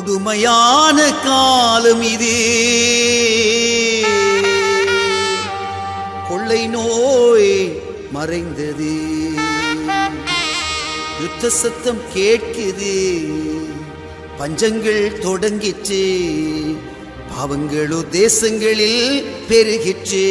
கொடுமையான காலம் இது. கொள்ளை நோய் மறைந்தது. யுத்த சத்தம் கேட்குது. பஞ்சங்கள் தொடங்கிச்சு பாவங்களோ தேசங்களில் பெருகிச்சு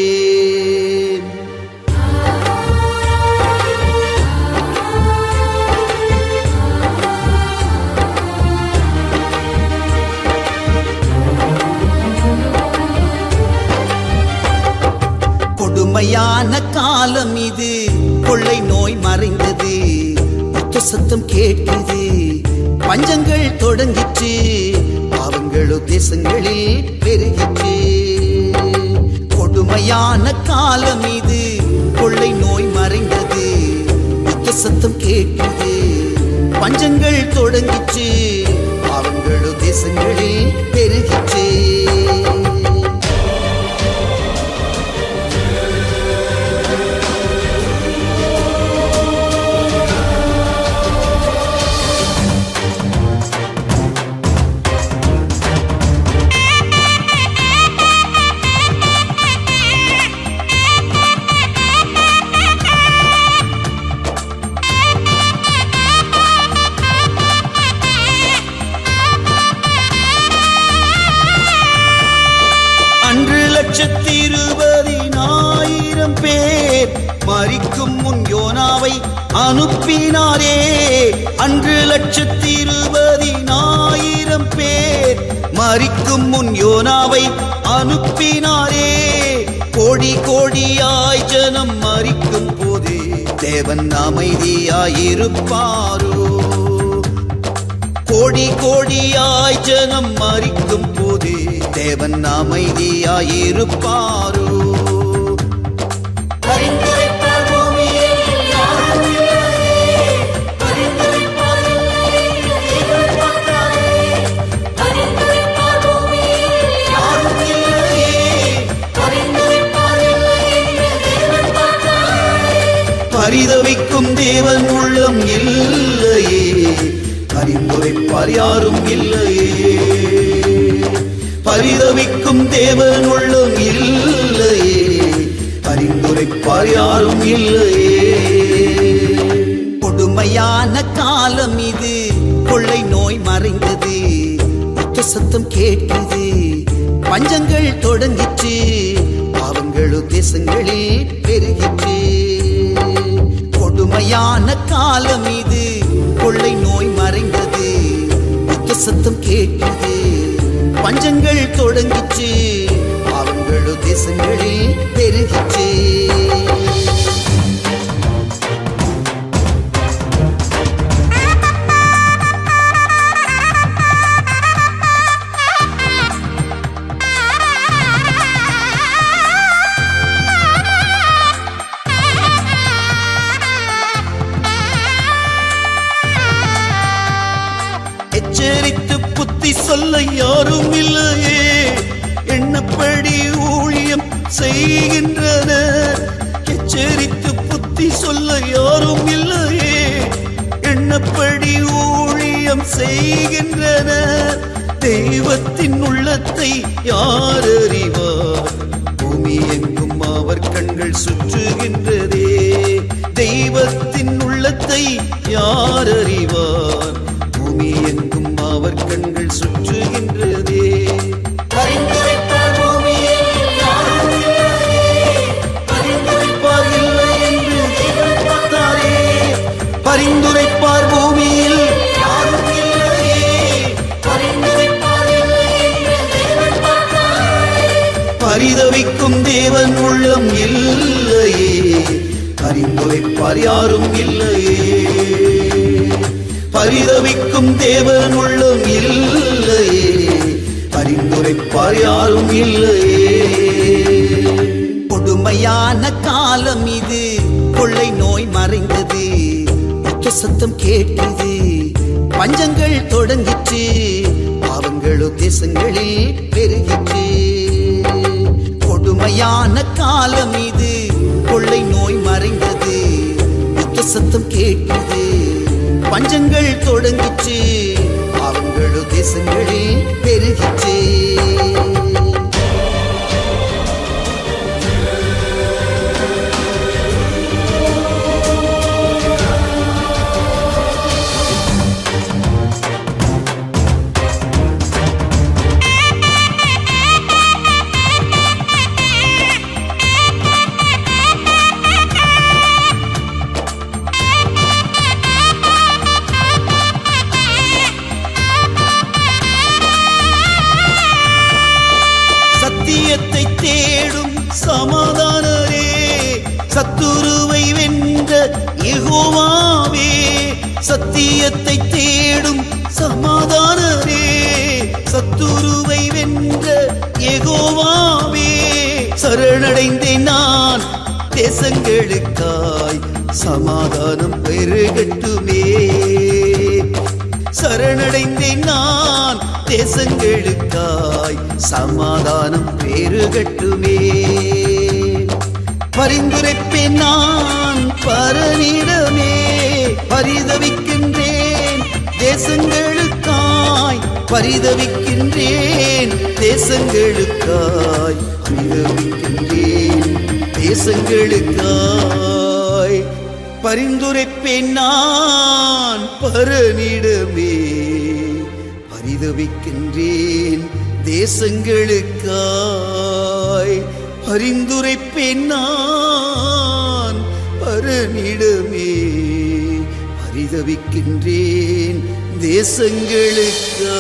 கொடுமையான காலம் இது. கொள்ளை நோய் மறைந்தது. யுத்த சத்தம் கேட்குது. பஞ்சங்கள் தொடங்கிச்சு பாவங்களோ தேசங்களில் பெருகிச்சு கொடுமையான காலம் இது. கொள்ளை நோய் மறைந்தது. யுத்த சத்தம் கேட்குது. பஞ்சங்கள் தொடங்கிச்சு பாவங்களோ தேசங்களில் மறிக்கும் முன் யோனாவை அனுப்பினாரே. அன்று லட்சத்தி இருபதினாயிரம் பேர் மறிக்கும் முன் யோனாவை அனுப்பினாரே. கோடி கோடியாய் ஜனம் மறிக்கும் போதே தேவன் அமைதியாயிருப்பாரோ. கோடி கோடியாய் ஜனம் மறிக்கும் போதே தேவன் அமைதியாயிருப்பாரோ. தேவன் இல்லையே. பரிந்துரைப்பார் யாரும் இல்லையே. பரிதவிக்கும் தேவன் உள்ளம் இல்லையே. பரிந்துரைப்பார் யாரும் இல்லையே. கொடுமையான காலம் இது. கொள்ளை நோய் மறைந்தது. சத்தம் கேட்குது பஞ்சங்கள் தொடங்கிற்று. பாவங்களோ தேசங்களில் பெருகிற்று. காலம் இது. கொள்ளை நோய் மறைந்தது. புத்த சத்தம் கேட்குது பஞ்சங்கள் தொடங்கிச்சு. அவங்களோ தேசங்களில் பெருகிச்சு. புத்தி யாரும் இல்லையே எண்ணப்படி ஊழியம் செய்கின்றனர் எச்சரித்து புத்தி சொல்ல யாரும் இல்லையே எண்ணப்படி ஊழியம் செய்கின்றனர் தெய்வத்தின் உள்ளத்தை யார் அறிவார் பூமி எங்கும் அவர் கண்கள் சுற்றுகின்றதே. தெய்வத்தின் உள்ளத்தை யார் அறிவார் பூமி எங்கும் அவர் கண்கள் பரிதவிக்கும் தேவன் உள்ளம் இல்லையே. அறிந்துரைப்பார் யாரும் இல்லையே. பரிதவிக்கும் தேவன் உள்ளம் இல்லையே. அறிந்துரைப்பார் யாரும் இல்லையே. கொடுமையான காலம் இது. கொள்ளை நோய் மறைந்தது. சத்தம் கேட்டது. பஞ்சங்கள் தொடங்கிச்சு பாவங்களோ தேசங்களில் பெருகிச்சு உண்மையான காலம் இது. கொள்ளை நோய் மறைந்தது. புத்த சத்தம் கேட்டது. பஞ்சங்கள் தொடங்கிச்சு. அவங்களோ தேசங்களில் சத்துருவை வென்ற எகோவாவே சத்தியத்தை தேடும் சமாதானரே. சத்துருவை வென்ற எகோவாவே சரணடைந்தே நான் தேசங்களுக்காய் சமாதானம் பெருகட்டுமே. சரணடைந்தே நான் தேசங்களுக்காய் சமாதானம் பெருகட்டுமே. பரிந்துரைப்பேன் நான் பரனிடமே பரிதவிக்கின்றேன். தேசங்களுக்காய் பரிதவிக்கின்றேன். தேசங்களுக்காய் பரிதவிக்கின்றேன். தேசங்களுக்காய் பரிந்துரைப்பேன் நான் பரனிடமே பரிதவிக்கின்றேன். தேசங்களுக்காய் பரிந்துரைப்பேன் நான். பரனிடமே பரிதவிக்கின்றேன் தேசங்களுக்கா?